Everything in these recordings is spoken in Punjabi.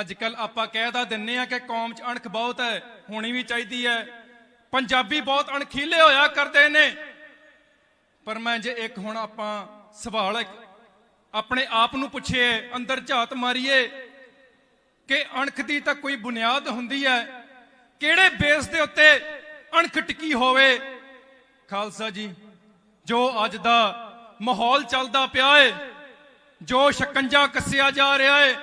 ਅੱਜ ਕੱਲ ਆਪਾਂ ਕਹਿਦਾ ਦਿੰਨੇ ਆ ਕਿ ਕੌਮ 'ਚ ਅਣਖ ਬਹੁਤ ਹੈ, ਹੋਣੀ ਵੀ ਚਾਹੀਦੀ ਹੈ। ਪੰਜਾਬੀ ਬਹੁਤ ਅਣਖੀਲੇ ਹੋਇਆ ਕਰਦੇ ਨੇ। ਪਰ ਮੈਂ ਜੇ ਇੱਕ ਹੁਣ ਆਪਾਂ ਸਵਾਲ ਆਪਣੇ ਆਪ ਨੂੰ ਪੁੱਛੀਏ, ਅੰਦਰ ਝਾਤ ਮਾਰੀਏ ਕਿ ਅਣਖ ਦੀ ਤਾਂ ਕੋਈ ਬੁਨਿਆਦ ਹੁੰਦੀ ਹੈ, ਕਿਹੜੇ ਬੇਸ ਦੇ ਉੱਤੇ ਅਣਖ ਟਿਕੀ ਹੋਵੇ? ਖਾਲਸਾ ਜੀ, ਜੋ ਅੱਜ ਦਾ ਮਾਹੌਲ ਚੱਲਦਾ ਪਿਆ ਏ, ਜੋ ਸ਼ਿਕੰਜਾ ਕੱਸਿਆ ਜਾ ਰਿਹਾ ਏ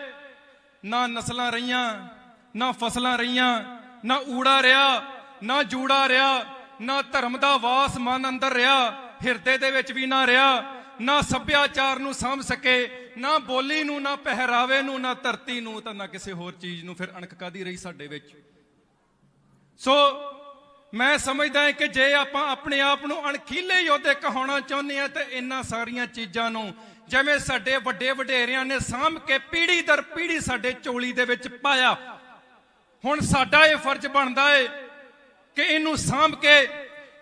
ਨਾ ਨਸਲਾਂ ਰਹੀਆਂ, ਨਾ ਫਸਲਾਂ ਰਹੀਆਂ, ਨਾ ਊੜਾ ਰਿਹਾ ਨਾ ਜੂੜਾ ਰਿਹਾ ਨਾ ਧਰਮ ਦਾ ਵਾਸ ਮਨ ਅੰਦਰ ਰਿਹਾ ਹਿਰਦੇ ਦੇ ਵਿੱਚ ਵੀ ਨਾ ਰਿਹਾ ਨਾ ਸੱਭਿਆਚਾਰ ਨੂੰ ਸਮਝ ਸਕੇ, ਨਾ ਬੋਲੀ ਨੂੰ, ਨਾ ਪਹਿਰਾਵੇ ਨੂੰ, ਨਾ ਧਰਤੀ ਨੂੰ, ਤਾਂ ਨਾ ਕਿਸੇ ਹੋਰ ਚੀਜ਼ ਨੂੰ, ਫਿਰ ਅਣਖ ਕਾਦੀ ਰਹੀ ਸਾਡੇ ਵਿੱਚ? ਸੋ ਮੈਂ ਸਮਝਦਾ ਹਾਂ ਕਿ ਜੇ ਆਪਾਂ ਆਪਣੇ ਆਪ ਨੂੰ ਅਣਖੀਲੇ ਯੋਧੇ ਕਹਾਉਣਾ ਚਾਹੁੰਦੇ ਆ ਤਾਂ ਇਹਨਾਂ ਸਾਰੀਆਂ ਚੀਜ਼ਾਂ ਨੂੰ ਜਿਵੇਂ ਸਾਡੇ ਵੱਡੇ ਵਡੇਰਿਆਂ ਨੇ ਸਾਂਭ ਕੇ ਪੀੜੀ ਦਰ ਪੀੜੀ ਸਾਡੇ ਚੋਲੀ ਦੇ ਵਿੱਚ ਪਾਇਆ। ਹੁਣ ਸਾਡਾ ਇਹ ਫਰਜ਼ ਬਣਦਾ ਏ ਕਿ ਇਹਨੂੰ ਸਾਂਭ ਕੇ,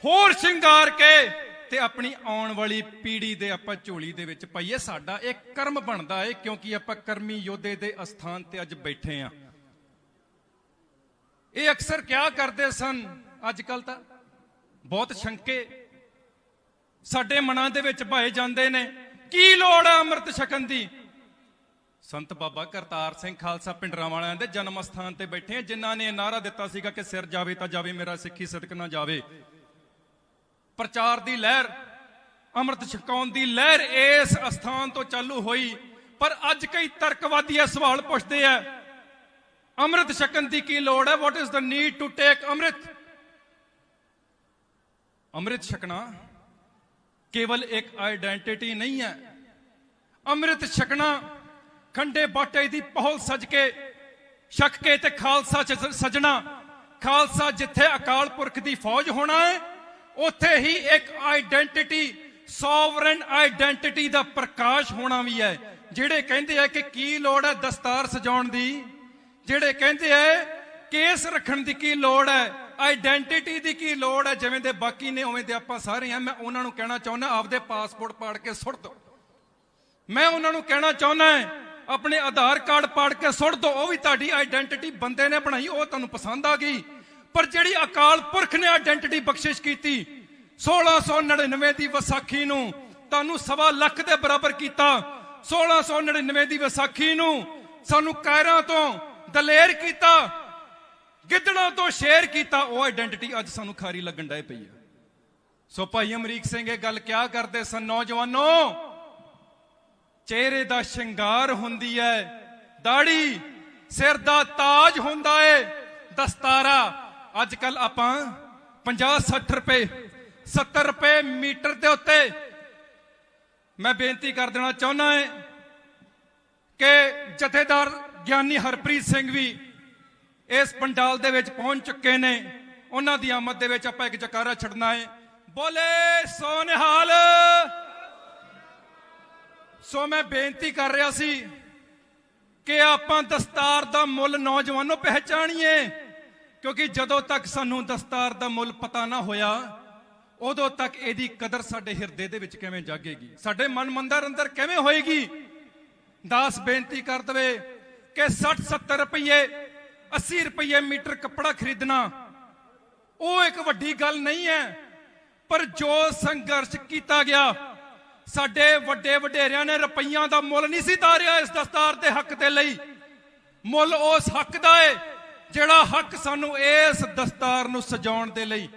ਹੋਰ ਸ਼ਿੰਗਾਰ ਕੇ ਤੇ ਆਪਣੀ ਆਉਣ ਵਾਲੀ ਪੀੜੀ ਦੇ ਆਪਾਂ ਝੋਲੀ ਦੇ ਵਿੱਚ ਪਾਈਏ। ਸਾਡਾ ਇਹ ਕਰਮ ਬਣਦਾ ਏ ਕਿਉਂਕਿ ਆਪਾਂ ਕਰਮੀ ਯੋਧੇ ਦੇ ਅਸਥਾਨ ਤੇ ਅੱਜ ਬੈਠੇ ਆ। ਇਹ ਅਕਸਰ ਕਿਆ ਕਰਦੇ ਸਨ? ਅੱਜ ਕੱਲ ਤਾਂ ਬਹੁਤ ਸ਼ੰਕੇ ਸਾਡੇ ਮਨਾਂ ਦੇ ਵਿੱਚ ਭਾਏ ਜਾਂਦੇ ਨੇ। ਕੀ ਲੋੜ ਹੈ ਅੰਮ੍ਰਿਤ ਛਕਣ ਦੀ? ਸੰਤ ਬਾਬਾ ਕਰਤਾਰ ਸਿੰਘ ਖਾਲਸਾ ਪਿੰਡਰਾਂ ਵਾਲਿਆਂ ਦੇ ਜਨਮ ਸਥਾਨ ਤੇ ਬੈਠੇ ਆ, ਜਿਨ੍ਹਾਂ ਨੇ ਇਹ ਨਾਰਾ ਦਿੱਤਾ ਸੀਗਾ ਕਿ ਸਿਰ ਜਾਵੇ ਤਾਂ ਜਾਵੇ, ਮੇਰਾ ਸਿੱਖੀ ਸਦਕ ਨਾ ਜਾਵੇ। ਪ੍ਰਚਾਰ ਦੀ ਲਹਿਰ, ਅੰਮ੍ਰਿਤ ਛਕਾਉਣ ਦੀ ਲਹਿਰ ਇਸ ਅਸਥਾਨ ਤੋਂ ਚਾਲੂ ਹੋਈ, ਪਰ ਅੱਜ ਕਈ ਤਰਕਵਾਦੀ ਇਹ ਸਵਾਲ ਪੁੱਛਦੇ ਆ, ਅੰਮ੍ਰਿਤ ਛਕਣ ਦੀ ਕੀ ਲੋੜ ਹੈ what is the need to take amrit? ਅੰਮ੍ਰਿਤ ਛਕਣਾ ਕੇਵਲ ਇੱਕ ਆਇਡੈਂਟੀਟੀ ਨਹੀਂ ਹੈ। ਅੰਮ੍ਰਿਤ ਛਕਣਾ, ਖੰਡੇ ਬਾਟੇ ਦੀ ਪਹਲ ਸਜ ਕੇ, ਛਕ ਕੇ ਤੇ ਖਾਲਸਾ ਚ ਸਜਣਾ। ਖਾਲਸਾ ਜਿੱਥੇ ਅਕਾਲ ਪੁਰਖ ਦੀ ਫੌਜ ਹੋਣਾ ਹੈ, ਉੱਥੇ ਹੀ ਇੱਕ ਆਇਡੈਂਟੀਟੀ ਸੋਵਰਨ ਆਇਡੈਂਟੀਟੀ ਦਾ ਪ੍ਰਕਾਸ਼ ਹੋਣਾ ਵੀ ਹੈ। ਜਿਹੜੇ ਕਹਿੰਦੇ ਆ ਕਿ ਕੀ ਲੋੜ ਹੈ ਦਸਤਾਰ ਸਜਾਉਣ ਦੀ, ਜਿਹੜੇ ਕਹਿੰਦੇ ਆ ਕੇਸ ਰੱਖਣ ਦੀ ਕੀ ਲੋੜ ਹੈ ਆਇਡੈਂਟੀਟੀ ਦੀ ਕੀ ਲੋੜ ਹੈ? ਜਿਵੇਂ ਦੇ ਬਾਕੀ ਨੇ, ਉਵੇਂ ਦੇ ਆਪਾਂ ਸਾਰੇ ਆ ਮੈਂ ਉਹਨਾਂ ਨੂੰ ਕਹਿਣਾ ਚਾਹੁੰਦਾ, ਆਪਦੇ ਪਾਸਪੋਰਟ ਪਾੜ ਕੇ ਸੁੱਟ ਦਿਓ ਮੈਂ ਉਹਨਾਂ ਨੂੰ ਕਹਿਣਾ ਚਾਹੁੰਦਾ ਆਪਣੇ ਆਧਾਰ ਕਾਰਡ ਪਾੜ ਕੇ ਸੁੱਟ ਦਿਓ ਉਹ ਵੀ ਤੁਹਾਡੀ ਆਇਡੈਂਟੀਟੀ ਬੰਦੇ ਨੇ ਬਣਾਈ, ਉਹ ਤੁਹਾਨੂੰ ਪਸੰਦ ਆ ਗਈ। ਪਰ ਜਿਹੜੀ ਅਕਾਲ ਪੁਰਖ ਨੇ ਆਇਡੈਂਟੀਟੀ ਬਖਸ਼ਿਸ਼ ਕੀਤੀ 1699 ਦੀ ਵਿਸਾਖੀ ਨੂੰ ਤੁਹਾਨੂੰ ਸਵਾ ਲੱਖ ਦੇ ਬਰਾਬਰ ਕੀਤਾ। 1699 ਦੀ ਵਿਸਾਖੀ ਨੂੰ ਸਾਨੂੰ ਕਾਇਰਾਂ ਤੋਂ ਦਲੇਰ ਕੀਤਾ। ਗਿੱਦੜਾਂ ਤੋਂ ਸ਼ੇਅਰ ਕੀਤਾ, ਉਹ ਆਇਡੈਂਟੀਟੀ ਅੱਜ ਸਾਨੂੰ ਖਾਰੀ ਲੱਗਣ ਡਏ ਪਈ ਆ। ਸੋ ਭਾਈ ਅਮਰੀਕ ਸਿੰਘ, ਇਹ ਗੱਲ ਕਿਆ ਕਰਦੇ ਸਨ ਨੌਜਵਾਨੋ? ਚਿਹਰੇ ਦਾ ਸ਼ਿੰਗਾਰ ਹੁੰਦੀ ਹੈ ਦਾੜੀ, ਸਿਰ ਦਾ ਤਾਜ ਹੁੰਦਾ ਏ। ਦਸਤਾਰਾ ਅੱਜ ਕੱਲ ਆਪਾਂ 50 60 ਰੁਪਏ 70 ਰੁਪਏ ਮੀਟਰ ਦੇ ਉੱਤੇ ਮੈਂ ਬੇਨਤੀ ਕਰ ਦੇਣਾ ਚਾਹੁੰਦਾ ਹਾਂ ਕਿ ਜਥੇਦਾਰ ਗਿਆਨੀ ਹਰਪ੍ਰੀਤ ਸਿੰਘ ਵੀ ਇਸ ਪੰਡਾਲ ਦੇ ਵਿੱਚ ਪਹੁੰਚ ਚੁੱਕੇ ਨੇ। ਉਹਨਾਂ ਦੀ ਆਮਦ ਦੇ ਵਿੱਚ ਆਪਾਂ ਇੱਕ ਜਕਾਰਾ ਛੱਡਣਾ ਹੈ ਬੋਲੇ ਸੋ ਨਿਹਾਲ ਸੋ ਮੈਂ ਬੇਨਤੀ ਕਰ ਰਿਹਾ ਸੀ ਕਿ ਆਪਾਂ ਦਸਤਾਰ ਦਾ ਮੁੱਲ ਨੌਜਵਾਨੋ ਪਹਿਚਾਣੀਏ। ਕਿਉਂਕਿ ਜਦੋਂ ਤੱਕ ਸਾਨੂੰ ਦਸਤਾਰ ਦਾ ਮੁੱਲ ਪਤਾ ਨਾ ਹੋਇਆ, ਉਦੋਂ ਤੱਕ ਇਹਦੀ ਕਦਰ ਸਾਡੇ ਹਿਰਦੇ ਦੇ ਵਿੱਚ ਕਿਵੇਂ ਜਾਗੇਗੀ? ਸਾਡੇ ਮਨ ਮੰਦਰ ਅੰਦਰ ਕਿਵੇਂ ਹੋਏਗੀ? ਦਾਸ ਬੇਨਤੀ ਕਰ ਦਵੇ ਕਿ 60 70 ਰੁਪਏ 80 ਰੁਪਏ ਮੀਟਰ ਕੱਪੜਾ ਖਰੀਦਣਾ। ਉਹ ਇੱਕ ਵੱਡੀ ਗੱਲ ਨਹੀਂ ਹੈ, ਪਰ ਜੋ ਸੰਘਰਸ਼ ਕੀਤਾ ਗਿਆ, ਸਾਡੇ ਵੱਡੇ ਵਡੇਰਿਆਂ ਨੇ ਰੁਪਈਆਂ ਦਾ ਮੁੱਲ ਨਹੀਂ ਸੀ ਤਾਰਿਆ ਇਸ ਦਸਤਾਰ ਦੇ ਹੱਕ ਦੇ ਲਈ। ਮੁੱਲ ਉਸ ਹੱਕ ਦਾ ਏ, ਜਿਹੜਾ ਹੱਕ ਸਾਨੂੰ ਇਸ ਦਸਤਾਰ ਨੂੰ ਸਜਾਉਣ ਦੇ ਲਈ।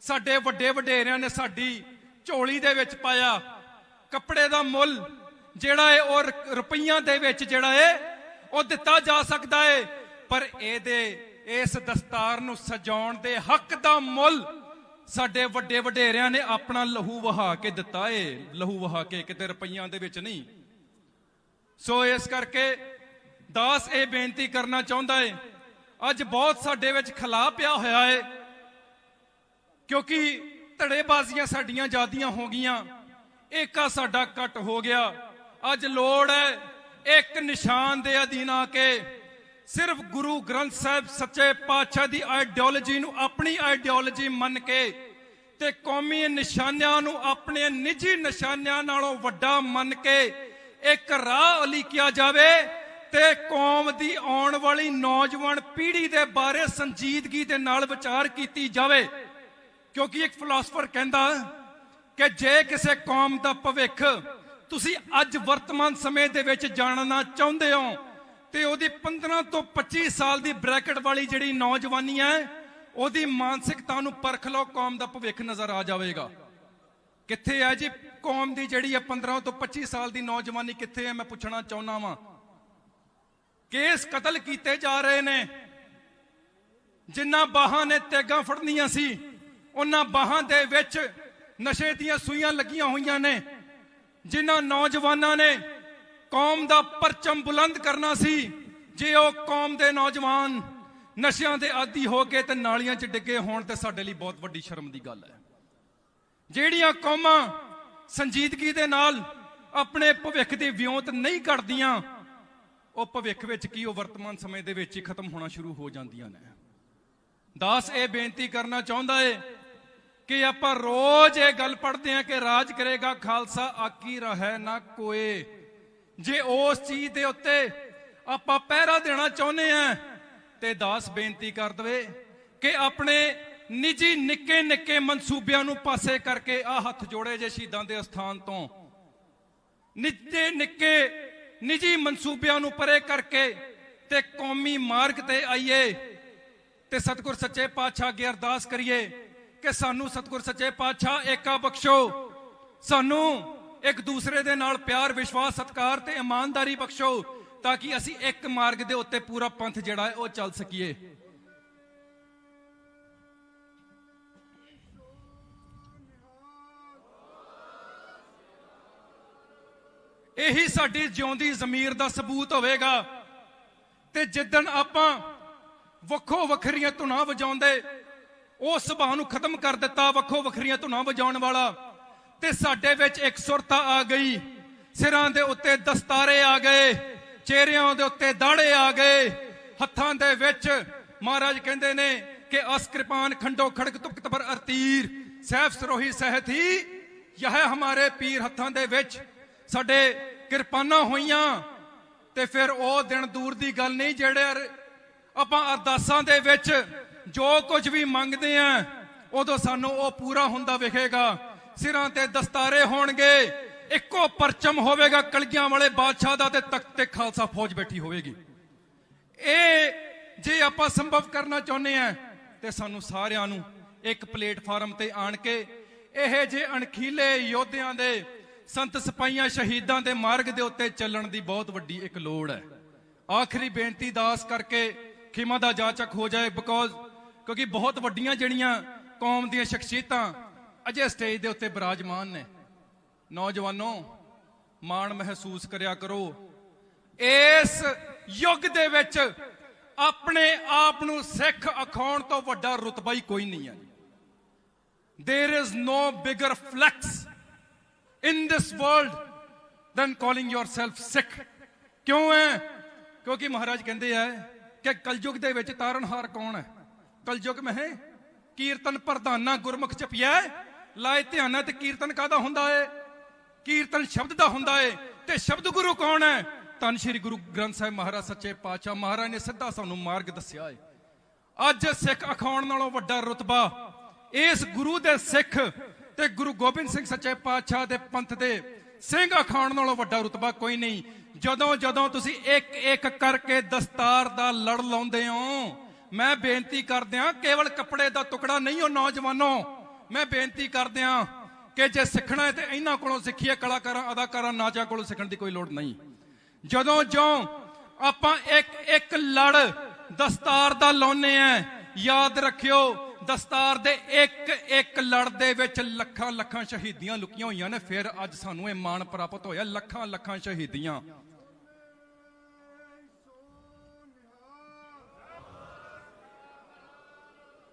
ਸਾਡੇ ਵੱਡੇ ਵਡੇਰਿਆਂ ਨੇ ਸਾਡੀ ਝੋਲੀ ਦੇ ਵਿੱਚ ਪਾਇਆ। ਕੱਪੜੇ ਦਾ ਮੁੱਲ ਜਿਹੜਾ ਏ, ਉਹ ਰੁਪਈਆਂ ਦੇ ਵਿੱਚ ਜਿਹੜਾ ਏ, ਉਹ ਦਿੱਤਾ ਜਾ ਸਕਦਾ ਏ। ਪਰ ਇਹਦੇ, ਇਸ ਦਸਤਾਰ ਨੂੰ ਸਜਾਉਣ ਦੇ ਹੱਕ ਦਾ ਮੁੱਲ ਸਾਡੇ ਵੱਡੇ ਵਡੇਰਿਆਂ ਨੇ ਆਪਣਾ ਲਹੂ ਵਹਾ ਕੇ ਦਿੱਤਾ ਏ। ਲਹੂ ਵਹਾ ਕੇ ਕਿਤੇ ਰੁਪਈਆਂ ਦੇ ਵਿੱਚ ਨਹੀਂ। ਸੋ ਇਸ ਕਰਕੇ ਦਾਸ ਇਹ ਬੇਨਤੀ ਕਰਨਾ ਚਾਹੁੰਦਾ ਏ, ਅੱਜ ਬਹੁਤ ਸਾਡੇ ਵਿੱਚ ਖਲਾ ਪਿਆ ਹੋਇਆ ਏ, ਕਿਉਂਕਿ ਧੜੇਬਾਜ਼ੀਆਂ ਸਾਡੀਆਂ ਜ਼ਿਆਦੀਆਂ ਹੋ ਗਈਆਂ, ਏਕਾ ਸਾਡਾ ਕੱਟ ਹੋ ਗਿਆ। ਅੱਜ ਲੋੜ ਹੈ ਇੱਕ ਨਿਸ਼ਾਨ ਦੇ ਅਧੀਨ ਆ ਕੇ ਸਿਰਫ ਗੁਰੂ ਗ੍ਰੰਥ ਸਾਹਿਬ ਸੱਚੇ ਪਾਤਸ਼ਾਹ ਦੀ ਆਈਡੀਓਲੋਜੀ ਨੂੰ ਆਪਣੀ ਆਈਡੀਓਲੋਜੀ ਮੰਨ ਕੇ ਤੇ ਕੌਮੀ ਨਿਸ਼ਾਨਿਆਂ ਨੂੰ ਆਪਣੇ ਨਿੱਜੀ ਨਿਸ਼ਾਨਿਆਂ ਨਾਲੋਂ ਵੱਡਾ ਮੰਨ ਕੇ ਇੱਕ ਰਾਹ ਉਲੀਕਿਆ ਜਾਵੇ ਤੇ ਕੌਮ ਦੀ ਆਉਣ ਵਾਲੀ ਨੌਜਵਾਨ ਪੀੜ੍ਹੀ ਦੇ ਬਾਰੇ ਸੰਜੀਦਗੀ ਦੇ ਨਾਲ ਵਿਚਾਰ ਕੀਤੀ ਜਾਵੇ। ਕਿਉਂਕਿ ਇੱਕ ਫਿਲਾਸਫਰ ਕਹਿੰਦਾ ਕਿ ਜੇ ਕਿਸੇ ਕੌਮ ਦਾ ਭਵਿੱਖ ਤੁਸੀਂ ਅੱਜ ਵਰਤਮਾਨ ਸਮੇਂ ਦੇ ਵਿੱਚ ਜਾਣਨਾ ਚਾਹੁੰਦੇ ਹੋ ਤੇ ਉਹਦੀ 15 ਤੋਂ 25 ਸਾਲ ਦੀ ਬ੍ਰੈਕਟ ਵਾਲੀ ਜਿਹੜੀ ਨੌਜਵਾਨੀ ਹੈ, ਉਹਦੀ ਮਾਨਸਿਕਤਾ ਨੂੰ ਪਰਖ ਲਓ, ਕੌਮ ਦਾ ਭਵਿੱਖ ਨਜ਼ਰ ਆ ਜਾਵੇਗਾ। ਕਿੱਥੇ ਹੈ ਜੀ? ਕੌਮ ਦੀ ਜਿਹੜੀ ਹੈ 15 ਤੋਂ 25 ਸਾਲ ਦੀ ਨੌਜਵਾਨੀ ਕਿੱਥੇ ਹੈ? ਮੈਂ ਪੁੱਛਣਾ ਚਾਹੁੰਦਾ ਵਾਂ। ਕੇਸ ਕਤਲ ਕੀਤੇ ਜਾ ਰਹੇ ਨੇ। ਜਿੰਨਾ ਬਾਹਾਂ ਨੇ ਤੇਗਾਂ ਫੜਨੀਆਂ ਸੀ, ਉਹਨਾਂ ਬਾਹਾਂ ਦੇ ਵਿੱਚ ਨਸ਼ੇ ਦੀਆਂ ਸੂਈਆਂ ਲੱਗੀਆਂ ਹੋਈਆਂ ਨੇ। ਜਿਨ੍ਹਾਂ ਨੌਜਵਾਨਾਂ ਨੇ ਕੌਮ ਦਾ ਪਰਚਮ ਬੁਲੰਦ ਕਰਨਾ ਸੀ। ਜੇ ਉਹ ਕੌਮ ਦੇ ਨੌਜਵਾਨ ਨਸ਼ਿਆਂ ਦੇ ਆਦੀ ਹੋ ਕੇ ਤੇ ਨਾਲੀਆਂ 'ਚ ਡਿੱਗੇ ਹੋਣ ਤੇ ਸਾਡੇ ਲਈ ਬਹੁਤ ਵੱਡੀ ਸ਼ਰਮ ਦੀ ਗੱਲ ਹੈ। ਜਿਹੜੀਆਂ ਕੌਮਾਂ ਸੰਜੀਦਗੀ ਦੇ ਨਾਲ ਆਪਣੇ ਭਵਿੱਖ ਦੀ ਵਿਉਂਤ ਨਹੀਂ ਕਰਦੀਆਂ, ਉਹ ਭਵਿੱਖ ਵਿੱਚ ਕੀ ਉਹ ਵਰਤਮਾਨ ਸਮੇਂ ਦੇ ਵਿੱਚ ਹੀ ਖਤਮ ਹੋਣਾ ਸ਼ੁਰੂ ਹੋ ਜਾਂਦੀਆਂ ਨੇ। ਦਾਸ ਇਹ ਬੇਨਤੀ ਕਰਨਾ ਚਾਹੁੰਦਾ ਏ ਕਿ ਆਪਾਂ ਰੋਜ਼ ਇਹ ਗੱਲ ਪੜ੍ਹਦੇ ਹਾਂ ਕਿ ਰਾਜ ਕਰੇਗਾ, ਖਾਲਸਾ ਆਕੀ ਰਹਿ ਨਾ ਕੋਏ। ਜੇ ਉਸ ਚੀਜ਼ ਦੇ ਉੱਤੇ ਆਪਾਂ ਪਹਿਰਾ ਦੇਣਾ ਚਾਹੁੰਦੇ ਆ ਤੇ ਦਾਸ ਬੇਨਤੀ ਕਰ ਦਵੇ ਕਿ ਆਪਣੇ ਨਿੱਜੀ ਨਿੱਕੇ ਨਿੱਕੇ ਮਨਸੂਬਿਆਂ ਨੂੰ ਪਾਸੇ ਕਰਕੇ ਆ ਹੱਥ ਜੋੜੇ ਜੇ ਸ਼ਹੀਦਾਂ ਦੇ ਅਸਥਾਨ ਤੋਂ। ਨਿੱਜੇ ਨਿੱਕੇ ਨਿੱਜੀ ਮਨਸੂਬਿਆਂ ਨੂੰ ਪਰੇ ਕਰਕੇ ਤੇ ਕੌਮੀ ਮਾਰਗ ਤੇ ਆਈਏ ਤੇ ਸਤਿਗੁਰ ਸੱਚੇ ਪਾਤਸ਼ਾਹ ਅੱਗੇ ਅਰਦਾਸ ਕਰੀਏ ਕਿ ਸਾਨੂੰ ਸਤਿਗੁਰ ਸੱਚੇ ਪਾਤਸ਼ਾਹ ਏਕਾ ਬਖਸ਼ੋ, ਸਾਨੂੰ ਇੱਕ ਦੂਸਰੇ ਦੇ ਨਾਲ ਪਿਆਰ, ਵਿਸ਼ਵਾਸ, ਸਤਿਕਾਰ ਤੇ ਇਮਾਨਦਾਰੀ ਬਖਸ਼ੋ ਤਾਂ ਕਿ ਅਸੀਂ ਇੱਕ ਮਾਰਗ ਦੇ ਉੱਤੇ ਪੂਰਾ ਪੰਥ ਜਿਹੜਾ ਹੈ ਉਹ ਚੱਲ ਸਕੀਏ। ਇਹੀ ਸਾਡੀ ਜਿਉਂਦੀ ਜ਼ਮੀਰ ਦਾ ਸਬੂਤ ਹੋਵੇਗਾ ਤੇ ਜਿੱਦਣ ਆਪਾਂ ਵੱਖੋ ਵੱਖਰੀਆਂ ਧੁਨਾਂ ਵਜਾਉਂਦੇ, ਉਹ ਸੁਭਾਅ ਨੂੰ ਖਤਮ ਕਰ ਦਿੱਤਾ ਵੱਖੋ ਵੱਖਰੀਆਂ ਧੁਨਾਂ ਵਜਾਉਣ ਵਾਲਾ ਤੇ ਸਾਡੇ ਵਿੱਚ ਇੱਕ ਸੁਰਤਾ ਆ ਗਈ। ਸਿਰਾਂ ਦੇ ਉੱਤੇ ਦਸਤਾਰੇ ਆ ਗਏ, ਚਿਹਰਿਆਂ ਦੇ ਉੱਤੇ ਦਾੜੇ ਆ ਗਏ। ਹੱਥਾਂ ਦੇ ਵਿੱਚ ਮਹਾਰਾਜ ਕਹਿੰਦੇ ਨੇ ਕਿ ਅਸ ਕਿਰਪਾਨ ਖੰਡੋ ਖੜਕ ਤੁਕ ਤਬਰ ਅਰਤੀਰ। ਸਹਿਬ ਸਰੋਹੀ ਸਹਿਥੀ ਯਹ ਹਮਾਰੇ ਪੀਰ ਹੱਥਾਂ ਦੇ ਵਿੱਚ ਸਾਡੇ ਕਿਰਪਾਨਾਂ ਹੋਈਆਂ। ਤੇ ਫਿਰ ਉਹ ਦਿਨ ਦੂਰ ਦੀ ਗੱਲ ਨਹੀਂ, ਜਿਹੜੇ ਆਪਾਂ ਅਰਦਾਸਾਂ ਦੇ ਵਿੱਚ ਜੋ ਕੁਝ ਵੀ ਮੰਗਦੇ ਆ, ਉਦੋਂ ਸਾਨੂੰ ਉਹ ਪੂਰਾ ਹੁੰਦਾ ਵਿਖੇਗਾ। ਸਿਰਾਂ ਤੇ ਦਸਤਾਰੇ ਹੋਣਗੇ। ਇੱਕੋ ਪਰਚਮ ਹੋਵੇਗਾ ਕਲਗੀਆਂ ਵਾਲੇ ਬਾਦਸ਼ਾਹ ਦਾ ਤੇ ਤਖਤ ਤੇ ਖਾਲਸਾ ਫੌਜ ਬੈਠੀ ਹੋਵੇਗੀ। ਇਹ ਜੇ ਆਪਾਂ ਸੰਭਵ ਕਰਨਾ ਚਾਹੁੰਦੇ ਆ ਤੇ ਸਾਨੂੰ ਸਾਰਿਆਂ ਨੂੰ ਇੱਕ ਪਲੇਟਫਾਰਮ ਤੇ ਆਣ ਕੇ ਇਹ ਜੇ ਅਣਖੀਲੇ ਯੋਧਿਆਂ ਦੇ, ਸੰਤ ਸਿਪਾਹੀਆਂ ਸ਼ਹੀਦਾਂ ਦੇ ਮਾਰਗ ਦੇ ਉੱਤੇ ਚੱਲਣ ਦੀ ਬਹੁਤ ਵੱਡੀ ਇੱਕ ਲੋੜ ਹੈ। ਆਖਰੀ ਬੇਨਤੀ ਦਾਸ ਕਰਕੇ ਖਿਮਾ ਦਾ ਜਾਚਕ ਹੋ ਜਾਏ ਬਿਕੋਜ਼ ਕਿਉਂਕਿ ਬਹੁਤ ਵੱਡੀਆਂ ਜਿਹੜੀਆਂ ਕੌਮ ਦੀਆਂ ਸ਼ਖਸੀਅਤਾਂ ਅਜੇ ਸਟੇਜ ਦੇ ਉੱਤੇ ਬਿਰਾਜਮਾਨ ਨੇ। ਨੌਜਵਾਨੋ, ਮਾਣ ਮਹਿਸੂਸ ਕਰਿਆ ਕਰੋ। ਇਸ ਯੁੱਗ ਦੇ ਵਿੱਚ ਆਪਣੇ ਆਪ ਨੂੰ ਸਿੱਖ ਅਖਾਉਣ ਤੋਂ ਵੱਡਾ ਰੁਤਬਾ ਹੀ ਕੋਈ ਨਹੀਂ ਹੈ। There is no bigger flex in this world than calling yourself ਸਿੱਖ ਕਿਉਂ ਹੈ? ਕਿਉਂਕਿ ਮਹਾਰਾਜ ਕਹਿੰਦੇ ਆ ਕਿ ਕਲਯੁਗ ਦੇ ਵਿੱਚ ਤਾਰਨਹਾਰ ਕੌਣ ਹੈ? ਕਲਯੁਗ ਮਹਿ ਕੀਰਤਨ ਪ੍ਰਧਾਨਾ ਗੁਰਮੁਖ ਚਪਿਆ ਲਾਏ ਧਿਆਨਾ ਤੇ ਕੀਰਤਨ ਕਾਦਾ ਹੁੰਦਾ ਹੈ ਕੀਰਤਨ ਸ਼ਬਦ ਦਾ ਹੁੰਦਾ ਹੈ ਤੇ ਸ਼ਬਦ ਗੁਰੂ ਕੌਣ ਹੈ? ਧੰਨ ਸ਼੍ਰੀ ਗੁਰੂ ਗ੍ਰੰਥ ਸਾਹਿਬ ਮਹਾਰਾਜ, ਸੱਚੇ ਪਾਤਸ਼ਾਹ ਮਹਾਰਾਜ ਨੇ ਸਿੱਧਾ ਸਾਨੂੰ ਮਾਰਗ ਦੱਸਿਆ ਹੈ ਅੱਜ ਸਿੱਖ ਅਖਾਉਣ ਨਾਲੋਂ ਵੱਡਾ ਰਤਬਾ, ਇਸ ਗੁਰੂ ਦੇ ਸਿੱਖ ਤੇ ਗੁਰੂ ਗੋਬਿੰਦ ਸਿੰਘ ਸੱਚੇ ਪਾਤਸ਼ਾਹ ਦੇ ਪੰਥ ਦੇ ਸਿੰਘ ਅਖਾਉਣ ਨਾਲੋਂ ਵੱਡਾ ਰਤਬਾ ਕੋਈ ਨਹੀਂ। ਜਦੋਂ ਜਦੋਂ ਤੁਸੀਂ ਇੱਕ ਇੱਕ ਕਰਕੇ ਦਸਤਾਰ ਦਾ ਲੜ ਲਾਉਂਦੇ ਹੋ, ਮੈਂ ਬੇਨਤੀ ਕਰਦਿਆਂ ਕੇਵਲ ਕੱਪੜੇ ਦਾ ਟੁਕੜਾ ਨਹੀਂ ਹੋ ਨੌਜਵਾਨੋ ਮੈਂ ਬੇਨਤੀ ਕਰਦਿਆਂ ਕਿ ਜੇ ਸਿੱਖਣਾ ਹੈ ਤੇ ਇਹਨਾਂ ਕੋਲੋਂ ਸਿੱਖੀਏ, ਕਲਾਕਾਰਾਂ, ਅਦਾਕਾਰਾਂ, ਨਾਚਾਂ ਕੋਲੋਂ ਸਿੱਖਣ ਦੀ ਕੋਈ ਲੋੜ ਨਹੀਂ। ਜਦੋਂ ਜਿਉਂ ਆਪਾਂ ਇੱਕ ਇੱਕ ਲੜ ਦਸਤਾਰ ਦਾ ਲਾਉਨੇ ਆ ਯਾਦ ਰੱਖਿਓ, ਦਸਤਾਰ ਦੇ ਇੱਕ ਇੱਕ ਲੜ ਦੇ ਵਿੱਚ ਲੱਖਾਂ ਲੱਖਾਂ ਸ਼ਹੀਦੀਆਂ ਲੁਕੀਆਂ ਹੋਈਆਂ ਨੇ। ਫਿਰ ਅੱਜ ਸਾਨੂੰ ਇਹ ਮਾਣ ਪ੍ਰਾਪਤ ਹੋਇਆ, ਲੱਖਾਂ ਲੱਖਾਂ ਸ਼ਹੀਦੀਆਂ।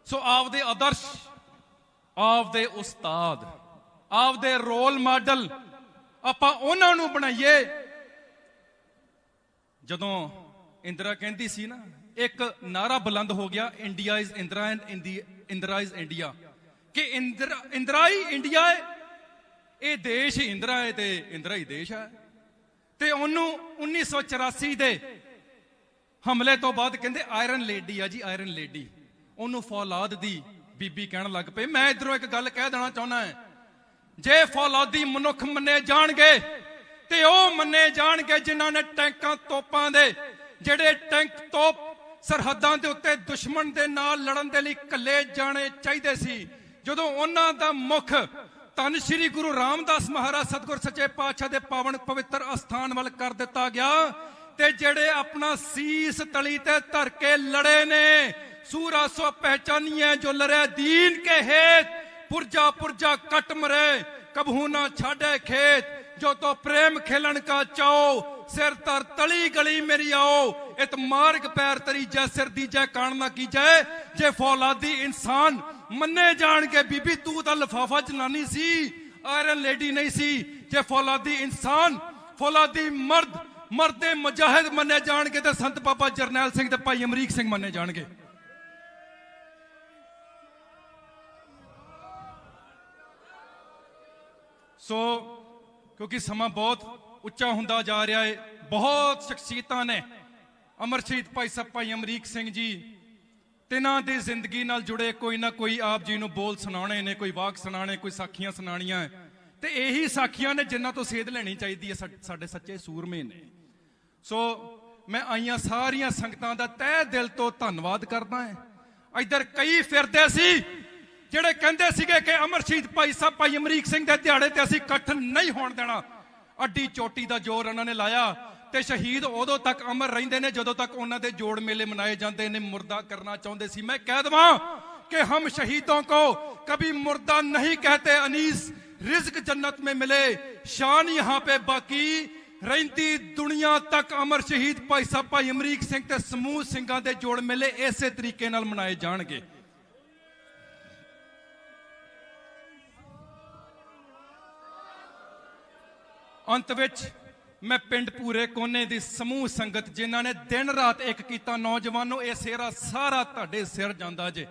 ਸੋ ਆਪਦੇ ਆਦਰਸ਼ ਆਪਦੇ ਉਸਤਾਦ, ਆਪਦੇ ਰੋਲ ਮਾਡਲ ਆਪਾਂ ਉਹਨਾਂ ਨੂੰ ਬਣਾਈਏ। ਜਦੋਂ ਇੰਦਰਾ ਕਹਿੰਦੀ ਸੀ ਨਾ, ਇੱਕ ਨਾਰਾ ਬੁਲੰਦ ਹੋ ਗਿਆ, India is Indira and Indira is India. ਕਿ ਇੰਦਰਾ ਇੰਦਰਾ ਹੀ ਇੰਡੀਆ ਹੈ, ਇਹ ਦੇਸ਼ ਹੀ ਇੰਦਰਾ ਹੈ ਤੇ ਇੰਦਰਾ ਹੀ ਦੇਸ਼ ਹੈ। ਤੇ ਉਹਨੂੰ 1984 ਦੇ ਹਮਲੇ ਤੋਂ ਬਾਅਦ ਕਹਿੰਦੇ ਆਇਰਨ ਲੇਡੀ ਆ ਜੀ ਆਇਰਨ ਲੇਡੀ ਉਹਨੂੰ ਫੌਲਾਦ ਦੀ ਬੀਬੀ ਕਹਿਣ ਲੱਗ ਪਏ ਮੈਂ ਇਧਰੋਂ ਇੱਕ ਗੱਲ ਕਹਿ ਦੇਣਾ ਚਾਹੁੰਦਾ ਹਾਂ। ਜੇ ਫੌਲਾਦੀ ਮਨੁੱਖ ਮੰਨੇ ਜਾਣਗੇ, ਤੇ ਉਹ ਮੰਨੇ ਜਾਣਗੇ ਜਿਨ੍ਹਾਂ ਨੇ ਟੈਂਕਾਂ ਤੋਪਾਂ ਦੇ, ਜਿਹੜੇ ਟੈਂਕ ਤੋਪ ਸਰਹੱਦਾਂ ਦੇ ਉੱਤੇ ਦੁਸ਼ਮਣ ਦੇ ਨਾਲ ਲੜਨ ਦੇ ਲਈ ਕੱਲੇ ਜਾਣੇ ਚਾਹੀਦੇ ਸੀ। ਜਦੋਂ ਉਹਨਾਂ ਦਾ ਮੁਖ ਧੰਨ ਸ਼੍ਰੀ ਗੁਰੂ ਰਾਮਦਾਸ ਮਹਾਰਾਜ ਸਤਿਗੁਰ ਸੱਚੇ ਪਾਤਸ਼ਾਹ ਦੇ ਪਾਵਨ ਪਵਿੱਤਰ ਅਸਥਾਨ ਵੱਲ ਕਰ ਦਿੱਤਾ ਗਿਆ, ਤੇ ਜਿਹੜੇ ਆਪਣਾ ਸੀਸ ਤਲੀ ਤੇ ਧਰ ਕੇ ਲੜੇ ਨੇ ਸੂਰਾ ਸੋ ਪਹਿਚਾਨੀਏ ਜੋ ਲੜੇ ਦੀਨ ਕੇ ਹੇਤ, ਪੁਰਜਾ ਪੁਰਜਾ ਕਟ ਮਰੇ ਕਬਹੂ ਨਾ ਛਾੜੇ ਖੇਤ। ਜੋ ਤੋ ਪ੍ਰੇਮ ਖੇਲਣ ਕਾ ਚਾਓ, ਸਿਰ ਤਰ ਤਲੀ ਗਲੀ ਮੇਰੀ ਆਓ। ਇਤ ਮਾਰਗ ਪੈਰ ਤਰੀ ਜੈ, ਸਿਰ ਦੀ ਜੈ ਕਾਣ ਨਾ ਕੀ ਜੈ ਜੇ ਫੌਲਾਦੀ ਇਨਸਾਨ ਮੰਨੇ ਜਾਣਗੇ, ਬੀਬੀ ਤੂੰ ਤਾਂ ਲਫਾਫਾ ਜਨਾਨੀ ਸੀ, ਆਇਰਨ ਲੇਡੀ ਨਹੀਂ ਸੀ। ਜੇ ਫੌਲਾਦੀ ਇਨਸਾਨ, ਫੌਲਾਦੀ ਮਰਦ, ਮਰਦੇ ਮੁਜਾਹਿਦ ਮੰਨੇ ਜਾਣਗੇ ਤੇ ਸੰਤ ਬਾਬਾ ਜਰਨੈਲ ਸਿੰਘ ਤੇ ਭਾਈ ਅਮਰੀਕ ਸਿੰਘ ਮੰਨੇ ਜਾਣਗੇ। ਸੋ ਕਿਉਂਕਿ ਸਮਾਂ ਬਹੁਤ ਉੱਚਾ ਹੁੰਦਾ ਜਾ ਰਿਹਾ ਹੈ ਬਹੁਤ ਸ਼ਖਸੀਅਤਾਂ ਨੇ। ਅਮਰ ਸ਼ਹੀਦ ਭਾਈ ਸਾਹਿਬ ਭਾਈ ਅਮਰੀਕ ਸਿੰਘ ਜੀ, ਤਿਨਾਂ ਦੀ ਜ਼ਿੰਦਗੀ ਨਾਲ ਜੁੜੇ ਕੋਈ ਨਾ ਕੋਈ ਆਪ ਜੀ ਨੂੰ ਬੋਲ ਸੁਣਾਉਣੇ ਨੇ, ਕੋਈ ਵਾਕ ਸੁਣਾਉਣੇ, ਕੋਈ ਸਾਖੀਆਂ ਸੁਣਾਣੀਆਂ ਹੈ। ਤੇ ਇਹੀ ਸਾਖੀਆਂ ਨੇ ਜਿਨ੍ਹਾਂ ਤੋਂ ਸੇਧ ਲੈਣੀ ਚਾਹੀਦੀ ਹੈ ਸਾ- ਸਾਡੇ ਸੱਚੇ ਸੂਰਮੇ ਨੇ। ਸੋ ਮੈਂ ਆਈਆਂ ਸਾਰੀਆਂ ਸੰਗਤਾਂ ਦਾ ਤਹਿ ਦਿਲ ਤੋਂ ਧੰਨਵਾਦ ਕਰਦਾ ਹਾਂ ਇੱਧਰ ਕਈ ਫਿਰਦੇ ਸੀ ਜਿਹੜੇ ਕਹਿੰਦੇ ਸੀਗੇ ਕਿ ਅਮਰ ਸ਼ਹੀਦ ਭਾਈ ਸਾਹਿਬ, ਭਾਈ ਅਮਰੀਕ ਸਿੰਘ ਦੇ ਦਿਹਾੜੇ ਤੇ ਅਸੀਂ ਇਕੱਠ ਨਹੀਂ ਹੋਣ ਦੇਣਾ, ਅੱਡੀ ਚੋਟੀ ਦਾ ਜ਼ੋਰ ਉਹਨਾਂ ਨੇ ਲਾਇਆ ਤੇ ਸ਼ਹੀਦ ਉਦੋਂ ਤੱਕ ਅਮਰ ਰਹਿੰਦੇ ਨੇ ਜਦੋਂ ਤੱਕ ਉਹਨਾਂ ਦੇ ਜੋੜ ਮੇਲੇ ਮਨਾਏ ਜਾਂਦੇ ਨੇ, ਮੁਰਦਾ ਕਰਨਾ ਚਾਹੁੰਦੇ ਸੀ। ਮੈਂ ਕਹਿ ਦਵਾਂ ਕਿ ਹਮ ਸ਼ਹੀਦੋਂ ਕੋ ਕਭੀ ਮੁਰਦਾ ਨਹੀਂ ਕਹਤੇ, ਅਨੀਸ ਰਿਜ਼ਕ ਜੰਨਤ ਮੇ ਮਿਲੇ, ਸ਼ਾਨ ਯਹਾਂ ਪੇ ਬਾਕੀ ਰਹਿੰਦੀ ਦੁਨੀਆ ਤੱਕ ਅਮਰ ਸ਼ਹੀਦ ਭਾਈ ਸਾਹਿਬ, ਭਾਈ ਅਮਰੀਕ ਸਿੰਘ ਤੇ ਸਮੂਹ ਸਿੰਘਾਂ ਦੇ ਜੋੜ ਮੇਲੇ ਇਸੇ ਤਰੀਕੇ ਨਾਲ ਮਨਾਏ ਜਾਣਗੇ। ਅੰਤ ਵਿੱਚ ਮੈਂ ਪਿੰਡ ਪੂਰੇ ਕੋਨੇ ਦੀ ਸਮੂਹ ਸੰਗਤ ਜਿਨ੍ਹਾਂ ਨੇ ਦਿਨ ਰਾਤ ਇੱਕ ਕੀਤਾ, ਨੌਜਵਾਨੋ, ਇਹ ਸੇਰਾ ਸਾਰਾ ਤੁਹਾਡੇ ਸਿਰ ਜਾਂਦਾ ਜੇ।